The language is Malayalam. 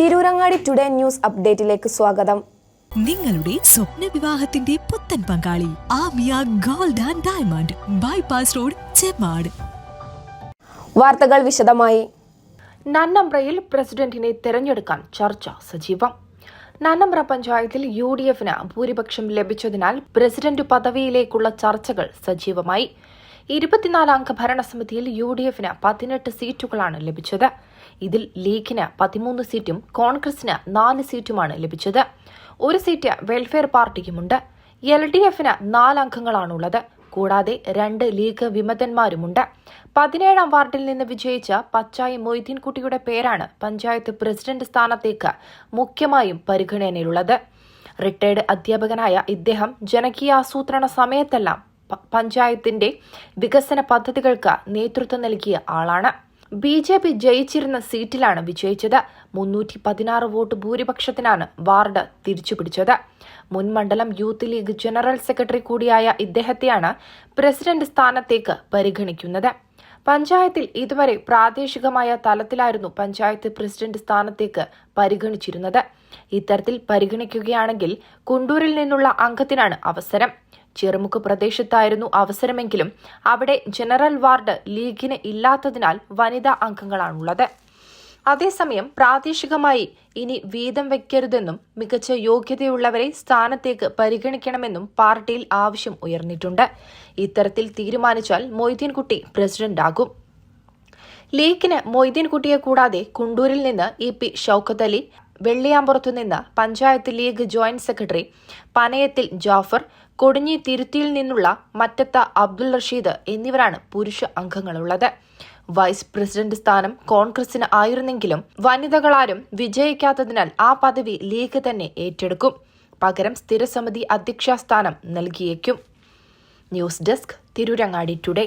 തിരൂരങ്ങാടി ടുഡേ ന്യൂസ് അപ്ഡേറ്റിലേക്ക് സ്വാഗതം. നിങ്ങളുടെ സ്വപ്ന വിവാഹത്തിന്റെ പുത്തൻ പങ്കാളി Amiya gold and diamond bypass road Chemmad. വാർത്തകൾ വിശദമായി. നന്നമ്പ്രയിൽ പ്രസിഡന്റിനെ തെരഞ്ഞെടുക്കാൻ ചർച്ച സജീവം. നന്നമ്പ്ര പഞ്ചായത്തിൽ യു ഡി എഫിന് ഭൂരിപക്ഷം ലഭിച്ചതിനാൽ പ്രസിഡന്റ് പദവിയിലേക്കുള്ള ചർച്ചകൾ സജീവമായി. ഇരുപത്തിനാല് ഭരണസമിതിയിൽ യു ഡി എഫിന് പതിനെട്ട് സീറ്റുകളാണ് ലഭിച്ചത്. ഇതിൽ ലീഗിന് പതിമൂന്ന് സീറ്റും കോൺഗ്രസിന് നാല് സീറ്റുമാണ് ലഭിച്ചത്. ഒരു സീറ്റ് വെൽഫെയർ പാർട്ടിക്കുമുണ്ട്. എൽ ഡി എഫിന് നാല് അംഗങ്ങളാണുള്ളത്. കൂടാതെ രണ്ട് ലീഗ് വിമതന്മാരുമുണ്ട്. പതിനേഴാം വാർഡിൽ നിന്ന് വിജയിച്ച പച്ചായി മൊയ്തീൻകുട്ടിയുടെ പേരാണ് പഞ്ചായത്ത് പ്രസിഡന്റ് സ്ഥാനത്തേക്ക് മുഖ്യമായും പരിഗണനയിലുള്ളത്. റിട്ടയർഡ് അധ്യാപകനായ ഇദ്ദേഹം ജനകീയാസൂത്രണ സമയത്തെല്ലാം പഞ്ചായത്തിന്റെ വികസന പദ്ധതികൾക്ക് നേതൃത്വം നൽകിയ ആളാണ്. ബി ജെ പി ജയിച്ചിരുന്ന സീറ്റിലാണ് വിജയിച്ചത്. മുന്നൂറ്റി പതിനാറ് വോട്ട് ഭൂരിപക്ഷത്തിനാണ് വാർഡ് തിരിച്ചുപിടിച്ചത്. മുൻ മണ്ഡലം യൂത്ത് ലീഗ് ജനറൽ സെക്രട്ടറി കൂടിയായ ഇദ്ദേഹത്തെയാണ് പ്രസിഡന്റ് സ്ഥാനത്തേക്ക് പരിഗണിക്കുന്നത്. പഞ്ചായത്തിൽ ഇതുവരെ പ്രാദേശികമായ തലത്തിലായിരുന്നു പഞ്ചായത്ത് പ്രസിഡന്റ് സ്ഥാനത്തേക്ക് പരിഗണിച്ചിരുന്നത്. ഇത്തരത്തിൽ പരിഗണിക്കുകയാണെങ്കിൽ കുണ്ടൂരിൽ നിന്നുള്ള അംഗത്തിനാണ് അവസരം. ചെറുമുക്ക് പ്രദേശത്തായിരുന്നു അവസരമെങ്കിലും അവിടെ ജനറൽ വാർഡ് ലീഗിന് ഇല്ലാത്തതിനാൽ വനിതാ അംഗങ്ങളാണുള്ളത്. അതേസമയം പ്രാദേശികമായി ഇനി വീതം വയ്ക്കരുതെന്നും മികച്ച യോഗ്യതയുള്ളവരെ സ്ഥാനത്തേക്ക് പരിഗണിക്കണമെന്നും പാർട്ടിയിൽ ആവശ്യം ഉയർന്നിട്ടുണ്ട്. ഇത്തരത്തിൽ തീരുമാനിച്ചാൽ മൊയ്തീൻകുട്ടി പ്രസിഡന്റാകും. ലീഗിന് മൊയ്തീൻകുട്ടിയെ കൂടാതെ കുണ്ടൂരിൽ നിന്ന് ഇ പി ഷൌക്കത്ത് അലി വെള്ളിയാമ്പുറത്തു നിന്ന് പഞ്ചായത്ത് ലീഗ് ജോയിന്റ് സെക്രട്ടറി പനയത്തിൽ ജാഫർ കൊടിഞ്ഞി തിരുത്തിയിൽ നിന്നുള്ള മറ്റത്ത അബ്ദുൾ റഷീദ് എന്നിവരാണ് പുരുഷ അംഗങ്ങളുള്ളത്. വൈസ് പ്രസിഡന്റ് സ്ഥാനം കോൺഗ്രസിന് ആയിരുന്നെങ്കിലും വനിതകളാരും വിജയിക്കാത്തതിനാൽ ആ പദവി ലീഗ് തന്നെ ഏറ്റെടുക്കും. പകരം സ്ഥിരസമിതി അധ്യക്ഷ സ്ഥാനം നൽകിയേക്കും. News desk Tirurangadi today.